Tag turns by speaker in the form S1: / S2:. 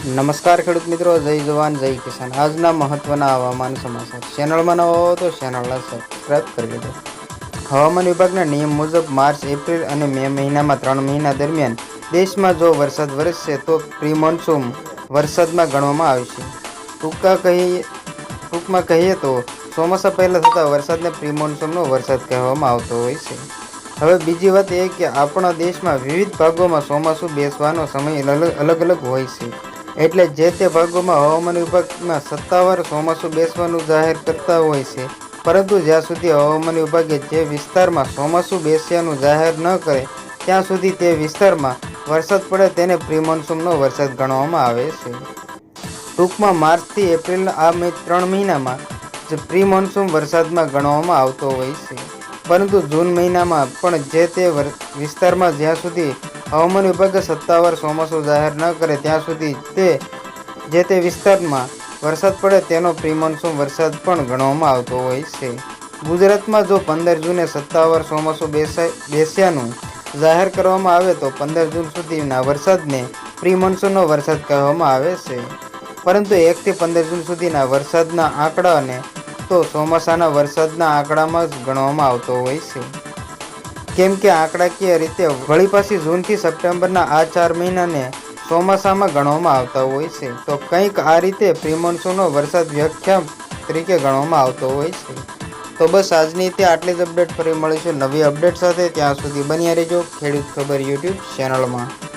S1: નમસ્કાર ખેડૂત મિત્રો, જય જવાન, જય કિસાન. આજના મહત્વના હવામાન સમાચાર. ચેનલમાં નવો હો તો ચેનલને સબસ્ક્રાઈબ કરી લેજો. હવામાન વિભાગના નિયમ મુજબ માર્ચ, એપ્રિલ અને મે મહિનામાં ત્રણ મહિના દરમિયાન દેશમાં જો વરસાદ વરસશે તો પ્રી મોન્સૂન વરસાદમાં ગણવામાં આવશે ટૂંકા કહીએ ટૂંકમાં કહીએ તો ચોમાસા પહેલાં થતા વરસાદને પ્રી મોન્સૂનનો વરસાદ કહેવામાં આવતો હોય છે. હવે બીજી વાત એ કે આપણા દેશમાં વિવિધ ભાગોમાં ચોમાસું બેસવાનો સમય અલગ અલગ હોય છે. એટલે જે તે ભાગોમાં હવામાન વિભાગના સત્તાવાર ચોમાસું બેસવાનું જાહેર કરતા હોય છે, પરંતુ જ્યાં સુધી હવામાન વિભાગે જે વિસ્તારમાં ચોમાસું બેસ્યાનું જાહેર ન કરે, ત્યાં સુધી તે વિસ્તારમાં વરસાદ પડે તેને પ્રી મોન્સૂનનો વરસાદ ગણવામાં આવે છે. ટૂંકમાં માર્ચથી એપ્રિલના આ મે ત્રણ મહિનામાં જ પ્રી મોન્સૂન વરસાદમાં ગણવામાં આવતો હોય છે, પરંતુ જૂન મહિનામાં પણ જે તે વિસ્તારમાં જ્યાં સુધી હવામાન વિભાગે સત્તાવાર ચોમાસું જાહેર ન કરે ત્યાં સુધી તે જે તે વિસ્તારમાં વરસાદ પડે તેનો પ્રિમોન્સૂન વરસાદ પણ ગણવામાં આવતો હોય છે. ગુજરાતમાં જો પંદર જૂને સત્તાવાર ચોમાસું બેસાય બેસ્યાનું જાહેર કરવામાં આવે તો પંદર જૂન સુધીના વરસાદને પ્રિમોન્સૂનનો વરસાદ કહેવામાં આવે છે. પરંતુ એકથી પંદર જૂન સુધીના વરસાદના આંકડાને તો ચોમાસાના વરસાદના આંકડામાં જ ગણવામાં આવતો હોય છે. કેમ કે આંકડાકીય રીતે વળી પાછી જૂનથી સપ્ટેમ્બરના આ ચાર મહિનાને ચોમાસામાં ગણવામાં આવતા હોય છે. તો કંઈક આ રીતે પ્રિમોન્સૂનનો વરસાદ વ્યાખ્યા તરીકે ગણવામાં આવતો હોય છે. તો બસ આજની તે આટલી જ અપડેટ ફરી મળીશું નવી અપડેટ સાથે. ત્યાં સુધી બન્યા રહેજો. ખેડૂત ખબર યુટ્યુબ ચેનલમાં.